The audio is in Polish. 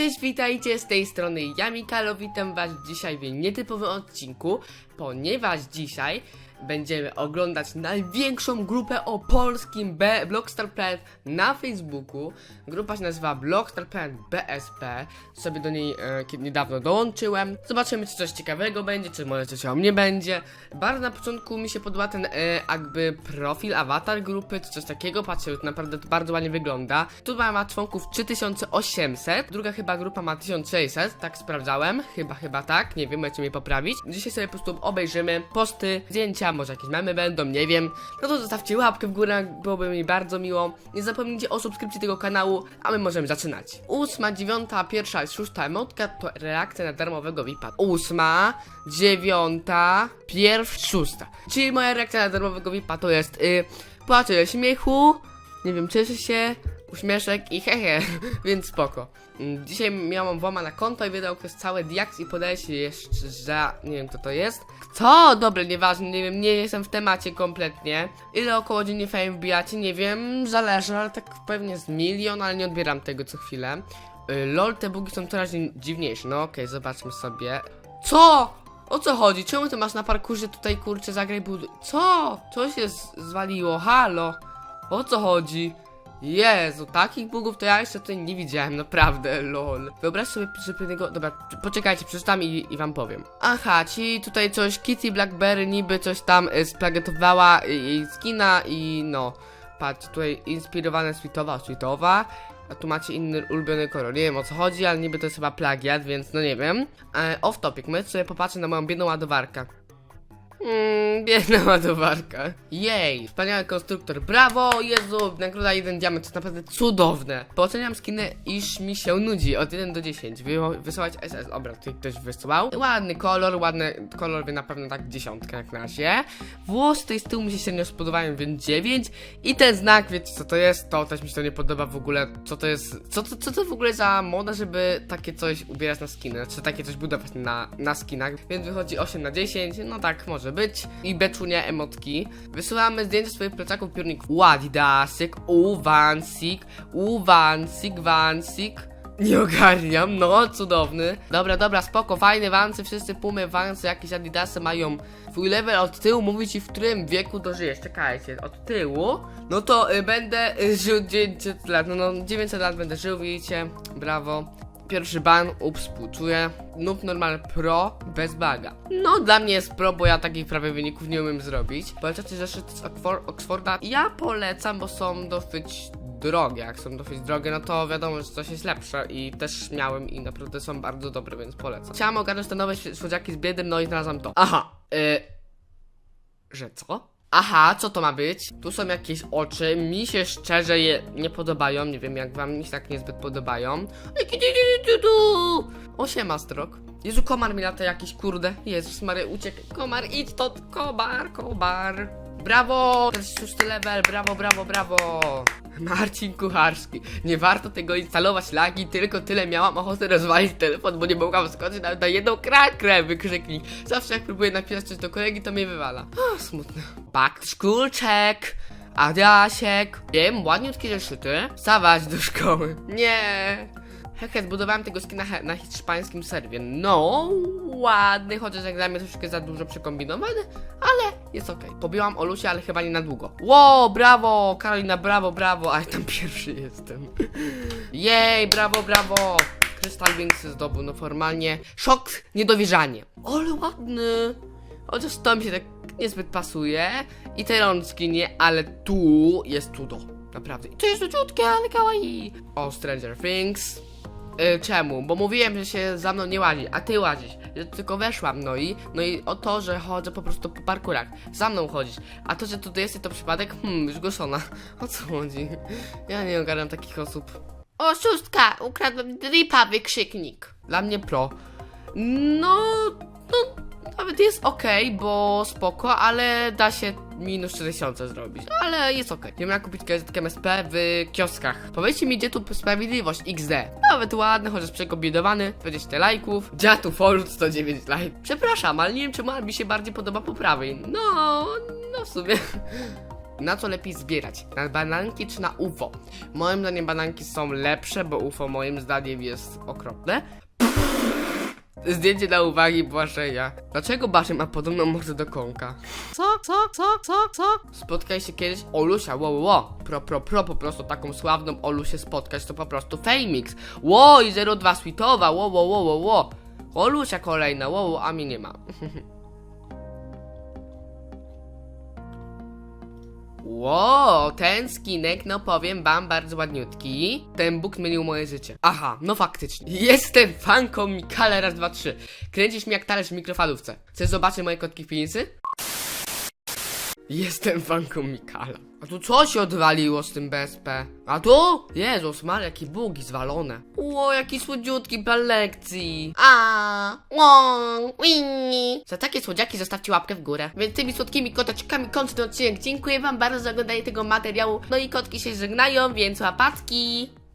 Cześć, witajcie z tej strony ja Mikalo, witam was dzisiaj w nietypowym odcinku, ponieważ dzisiaj będziemy oglądać największą grupę o polskim B Blockstar Planet na Facebooku. Grupa się nazywa Blockstar Planet BSP, sobie do niej e, niedawno dołączyłem. Zobaczymy czy coś ciekawego będzie, czy może coś o mnie będzie. Bardzo na początku mi się podoba ten e, jakby profil, awatar grupy, czy coś takiego, patrzcie, naprawdę to bardzo ładnie wygląda. Tu ma członków 3800, druga chyba grupa ma 1600, tak sprawdzałem, chyba, chyba tak, nie wiem, możecie mnie poprawić. Dzisiaj sobie po prostu obejrzymy posty, zdjęcia, może jakieś memy będą, nie wiem. No to zostawcie łapkę w górę, byłoby mi bardzo miło. Nie zapomnijcie o subskrypcji tego kanału, a my możemy zaczynać. Ósma, dziewiąta, pierwsza, szósta emotka to reakcja na darmowego VIPa. Ósma, dziewiąta, pierwsza, szósta. Czyli moja reakcja na darmowego VIPa to jest y, płaczę ze śmiechu, nie wiem, cieszę się, uśmieszek i hehe, więc spoko. Mm, Dzisiaj miałam włama na konto i wydał ktoś całe diaks i podaje się jeszcze za... nie wiem kto to jest. Co? Dobra, nieważne, nie wiem, nie jestem w temacie kompletnie. Ile około dziennie fame wbijacie? Nie wiem, zależy, ale tak pewnie z milion, ale nie odbieram tego co chwilę. Y, lol, te bugi są coraz dzi- dziwniejsze, no okej, zobaczmy sobie. Co? O co chodzi? Czemu ty masz na parkurze tutaj kurczę zagraj buduj? Co? Co się zwaliło? Halo? O co chodzi? Jezu, takich bugów to ja jeszcze tutaj nie widziałem, naprawdę, lol. Wyobraź sobie, że pewnego... Dobra, poczekajcie, przeczytam i, i wam powiem. Aha, ci tutaj coś Kitty Blackberry niby coś tam y, splagiatowała y, jej skina i no... Patrz, tutaj inspirowane sweetowa, sweetowa. A tu macie inny ulubiony kolor. Nie wiem o co chodzi, ale niby to jest chyba plagiat, więc no nie wiem. E, off topic, my sobie popatrzę na moją biedną ładowarkę. Mmm, biedna ładowarka. Jej, wspaniały konstruktor. Brawo, Jezu, nagroda 1 diament, to jest naprawdę cudowne. Oceniam skiny, iż mi się nudzi, od 1 do 10. Wy, wysyłać SS, dobra, tutaj ktoś wysłał. Ładny kolor, ładny kolor, wie na pewno tak dziesiątkę jak na razie. Włosy tej z tyłu mi się średnio spodobają, więc 9. I ten znak, wiecie co to jest? To też mi się to nie podoba w ogóle. Co to jest? Co to, co to w ogóle za moda, żeby takie coś ubierać na skiny? Czy takie coś budować na, na skinach? Więc wychodzi 8 na 10, no tak może być. I beczunia emotki. Wysyłamy zdjęcia swoich plecaków piórników. Ładidasik, uwansik, uwansik, wansik. Nie ogarniam, no cudowny. Dobra, dobra, spoko, fajne wansy, wszyscy pumy, wansy, jakieś adidasy mają twój level od tyłu, mówi ci w którym wieku dożyjesz, czekajcie, od tyłu, no to y, będę y, żył 900 lat, no, no 900 lat będę żył, widzicie, brawo. Pierwszy ban, współczuję. Noob normal pro, bez baga. No, dla mnie jest pro, bo ja takich prawie wyników nie umiem zrobić. Polecacie zeszyt z Oxfor- Oxforda? Ja polecam, bo są dosyć drogie. Jak są dosyć drogie, no to wiadomo, że coś jest lepsze i też miałem i naprawdę są bardzo dobre, więc polecam. Chciałam ogarnąć te nowe słodziaki z biedem, no i znalazłam to. Aha, y... Że co? Aha, co to ma być? Tu są jakieś oczy, mi się szczerze je nie podobają, nie wiem jak wam mi się tak niezbyt podobają. O strok. Jezu, komar mi lata jakiś, kurde. Jezus Mary, uciekł. Komar, idź to, komar, komar. Brawo, 46 level, brawo, brawo, brawo. Marcin Kucharski. Nie warto tego instalować lagi, tylko tyle miałam ochotę rozwalić telefon, bo nie mogłam skoczyć nawet na jedną krakrę, wykrzyknik. Zawsze jak próbuję napisać coś do kolegi, to mnie wywala. O, smutne. Back check. Adiasiek. Wiem, ładniutkie zeszyty. Stawać do szkoły. Nie. Hehe, zbudowałem tego skina na hiszpańskim serwie. No, ładny, chociaż jak dla mnie za dużo przekombinowany, ale jest okej. Pobiłam Olusia, ale chyba nie na długo. Wow, brawo, Karolina, brawo, brawo, a ja tam pierwszy jestem. Jej, brawo, brawo. Krystal większy zdobył, no formalnie. Szok, niedowierzanie. Ale ładny. Chociaż to mi się tak niezbyt pasuje. I te rączki nie, ale tu jest cudo. Naprawdę. I to jest leciutkie, ale kawaii. O, Stranger Things. Y, czemu? Bo mówiłem, że się za mną nie łazi, a ty łazisz. Ja tylko weszłam, no i no i o to, że chodzę po prostu po parkurach. Za mną chodzisz. A to, że tutaj jesteś to przypadek, hmm, zgłoszona. O co chodzi? Ja nie ogarniam takich osób. O, szóstka! Ukradłem dripa, wykrzyknik. Dla mnie pro. No, no, nawet jest ok, bo spoko, ale da się minus 4000 zrobić. No, ale jest ok. Nie wiem kupić gazetkę MSP w kioskach. Powiedzcie mi, gdzie tu sprawiedliwość XD. Nawet ładny, chociaż przekombinowany. 20 lajków. Dziatu Fold 109 lajków. Przepraszam, ale nie wiem czemu mi się bardziej podoba po prawej. No, no w sumie. Na co lepiej zbierać? Na bananki czy na UFO? Moim zdaniem bananki są lepsze, bo UFO moim zdaniem jest okropne. Zdjęcie dla uwagi Błażeja. Dlaczego Basia ma podobną mordę do kąka? Sok, sok, sok, sok, sok. Spotkaj się kiedyś Olusia, wo, wo, wo. Pro, pro, pro, po prostu taką sławną Olusię spotkać to po prostu Famix. Ło, i 02 Sweetowa, wo, wo, wo, wo, wo. Olusia kolejna, wo, wo, a mnie nie ma. Ło, ten skinek, no powiem wam, bardzo ładniutki. Ten Bóg zmienił moje życie. Aha, no faktycznie. Jestem fanką Mikale raz, dwa, trzy. Kręcisz mi jak talerz w mikrofalówce. Chcesz zobaczyć moje kotki finisy? Jestem fanką Mikala. A tu co się odwaliło z tym BSP? A tu? Jezus, Maria, jakie bugi zwalone. Ło, jaki słodziutki plan lekcji. A, łą, winni. Za takie słodziaki zostawcie łapkę w górę. Więc tymi słodkimi kotaczkami kończę ten odcinek. Dziękuję wam bardzo za oglądanie tego materiału. No i kotki się żegnają, więc łapatki.